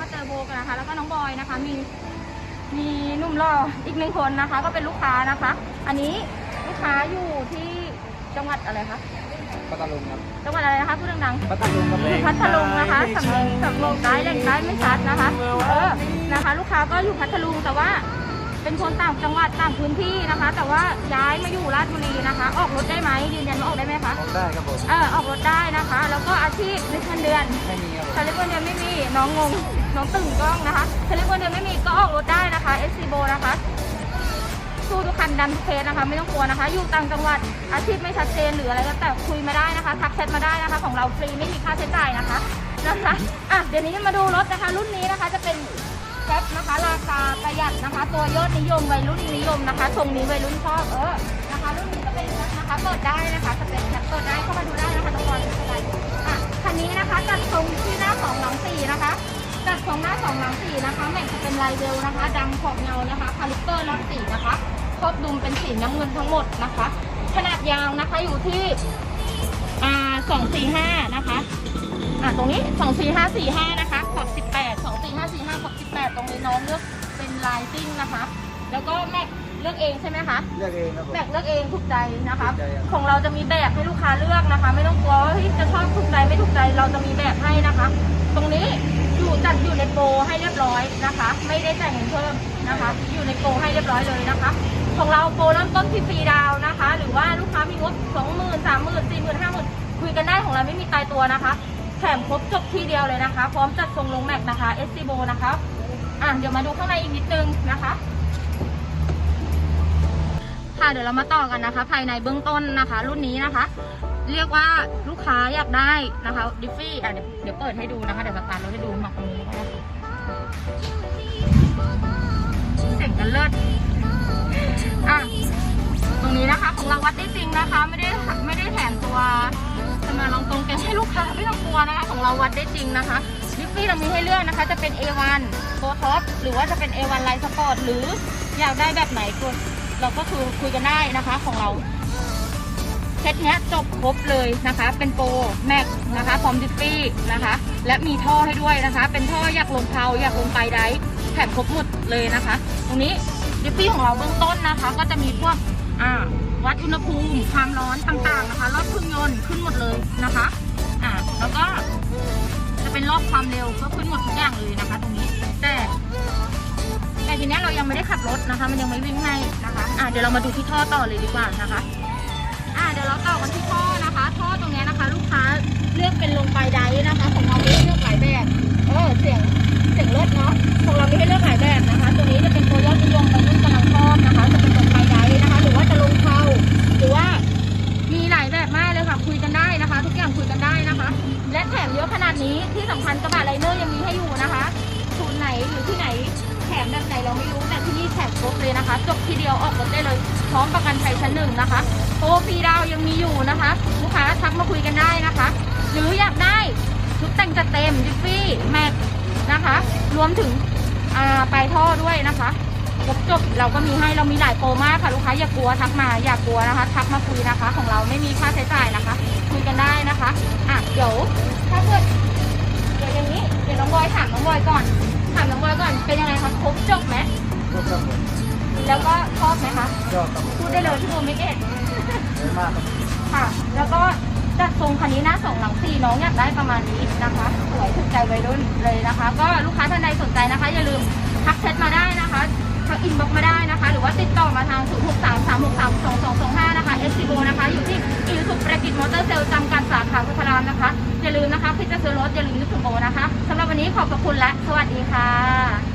มาเจอโบกันนะคะ แล้วก็น้องบอยนะคะ มีมีหนุ่มหล่ออีกหนึ่งคนนะคะ ก็เป็นลูกค้านะคะ อันนี้ลูกค้าอยู่ที่จังหวัดอะไรคะพัทลุงครับจังหวัดอะไรนะคะพูดดังๆพัทลุงครับพัทลุงนะคะสำเนียงสำเนียงได้แหล่งได้ไม่ชัดนะคะเออนะคะ ลูกค้าก็อยู่พัทลุงแต่ว่า เป็นคนต่างจังหวัดต่างพื้นที่นะคะ แต่ว่าย้ายมาอยู่ราชบุรีนะคะ ออกรถได้ไหมยืนยันว่าออกได้ไหมคะออกได้ครับผมเออออกรถได้นะคะ แล้วก็อาชีพลิฟต์เงินเดือนไม่มีครับผมสลิปเงินเดือนไม่มีน้องงง น้องตึงกล้องนะคะสลิปเงินเดือนไม่มีก็ออกรถได้นะคะ SC b o นะคะสู้ทุกคันดันทุกเคสนะคะ ไม่ต้องกลัวนะคะ อยู่ต่างจังหวัดอาชีพไม่ชัดเจนหรืออะไรก็แต่คุยมาได้นะคะ ทักแชทมาได้นะคะ ของเราฟรีไม่มีค่าใช้จ่ายนะคะนะคะอะเดี๋ยวนี้มาดูรถนะคะ รุ่นนี้นะคะจะเป็นแก๊ปนะคะ ราคาประหยัดนะคะ ตัวยอดนิยมวัยรุ่นนิยมนะคะทรงนี้วัยรุ่นชอบเออนะคะ รุ่นนี้ก็เป็นนะคะเปิดได้นะคะสเปคแก๊ปเนลายเวลนะคะดำขอบเงานะคะคาลิปเตอร์ล็อกสีนะคะครอบดุมเป็นสีน้ำเงินทั้งหมดนะคะ ขนาดยางนะคะอยู่ที่อ่าสองสี่ห้านะคะอ่าตรงนี้สองสี่ห้าสี่ห้านะคะขอบสิบแปดสองสี่ห้าสี่ห้าขอบสิบแปดตรงนี้น้องเลือกเป็นลายซิ่งนะคะ แล้วก็แม็กเลือกเองใช่ไหมคะเลือกเองครับผม แบกเลือกเองถูกใจนะคะถูกใจครับ ของเราจะมีแบบให้ลูกค้าเลือกนะคะ ไม่ต้องกลัวว่าเฮ้ยจะชอบถูกใจไม่ถูกใจเราจะมีแบบให้นะคะ ตรงนี้อยู่ จัดอยู่ในโปรให้เรียบร้อยนะคะ ไม่ได้จ่ายเงินเพิ่มนะคะ อยู่ในโปรให้เรียบร้อยเลยนะคะ ของเราโปรเริ่มต้นที่ฟรีดาวนะคะ หรือว่าลูกค้ามีงบสองหมื่นสามหมื่นสี่หมื่นห้าหมื่นคุยกันได้ของเราไม่มีตายตัวนะคะ แถมครบจบทีเดียวเลยนะคะ พร้อมจัดทรงลงแม็กนะคะ s c b o นะคะอะเดี๋ยวมาดูข้างในอีกนิดนึงนะคะค่ะเดี๋ยวเรามาต่อกันนะคะ ภายในเบื้องต้นนะคะ รุ่นนี้นะคะ เรียกว่าลูกค้าอยากได้นะคะดิฟฟี่อะเดี๋ยวเดี๋ยวเปิดให้ดูนะคะเดี๋ยวสตาร์ทรถให้ดูมา วัดได้จริงนะคะไม่ได้ไม่ได้แถมตัวจะมาลองตรงแกนให้ลูกค้าไม่ต้องกลัวนะคะของเราวัดได้จริงนะคะดิฟฟี่เรามีให้เลือกนะคะ จะเป็น A1 ตัวท็อปหรือว่าจะเป็น A1 ไลท์สปอร์ตหรืออยากได้แบบไหนก็เราก็คือคุยกันได้นะคะของเราเซตนี้จบครบเลยนะคะ เป็นโปรแม็กนะคะพร้อมดิฟฟี่นะคะ และมีท่อให้ด้วยนะคะ เป็นท่ออยากลงเพลาอยากลงไปได้แถมครบหมดเลยนะคะ ตรงนี้ดิฟฟี่ของเราเบื้องต้นนะคะ ก็จะมีพวก อ่าวัดอุณหภูมิความร้อนต่างๆนะคะรอบเครื่องยนต์ขึ้นหมดเลยนะคะอ่าแล้วก็จะเป็นรอบความเร็วก็ขึ้นหมดทุกอย่างเลยนะคะ ตรงนี้แต่แต่ทีเนี้ยเรายังไม่ได้ขับรถนะคะ มันยังไม่วิ่งให้นะคะอ่าเดี๋ยวเรามาดูที่ท่อต่อเลยดีกว่านะคะ อ่าเดี๋ยวเราต่อกันที่ท่อนะคะ ท่อตรงเนี้ยนะคะ ลูกค้า ดนี้ที่สำคัญกระบะไลเนอร์ยังมีให้อยู่นะคะศูนย์ไหนหรือที่ไหนแถมแบบไหนเราไม่รู้แต่ที่นี่แถมครบเลยนะคะจบทีเดียวออกรถได้เลย พร้อมประกันภัยชั้นหนึ่งนะคะโปรฟรีดาวยังมีอยู่นะคะลูกค้าทักมาคุยกันได้นะคะ หรืออยากได้ชุดแต่งจัดเต็มดิฟฟี่แม็กนะคะ รวมถึงปลายท่อด้วยนะคะ ครบจบเราก็มีให้เรามีหลายโปรมากค่ะลูกค้าอย่ากลัวทักมาอย่ากลัวนะคะ ทักมาคุยนะคะ ของเราไม่มีค่าใช้จ่ายนะคะ คุยกันได้นะคะอะเดี๋ยวถ้าเกิดเดี๋ยวอย่างนี้เดี๋ยวน้องบอยถามน้องบอยก่อน ถามน้องบอยก่อนเป็นยังไงคะครบจบไหมก็ครับผมแล้วก็ชอบไหมคะชอบครับผมพูดได้เลยที่โมไม่เก็ตเยอะมากครับค่ะ แล้วก็จัดทรงคันนี้หน้าสองหลังสี่น้องอยากได้ประมาณนี้นะคะ สวยถูกใจวัยรุ่นเลยนะคะ ก็ลูกค้าท่านใดสนใจนะคะ อย่าลืมทักแชทมาได้นะคะ ทักอินบ็อกมาได้นะคะ หรือว่าติดต่อมาทาง 0 6 3 3 6 3 2 2 2 5 นะคะ s อ o นะคะ อยู่ที่อิสุประกิจมอเตอร์เซลล์จำกัดสาขาพุทธรามนะคะ อย่าลืมนะคะพี่จะซื้อรถอย่าลืมนึกถึงโบนะคะสำหรับวันนี้ขอบพระคุณและสวัสดีค่ะ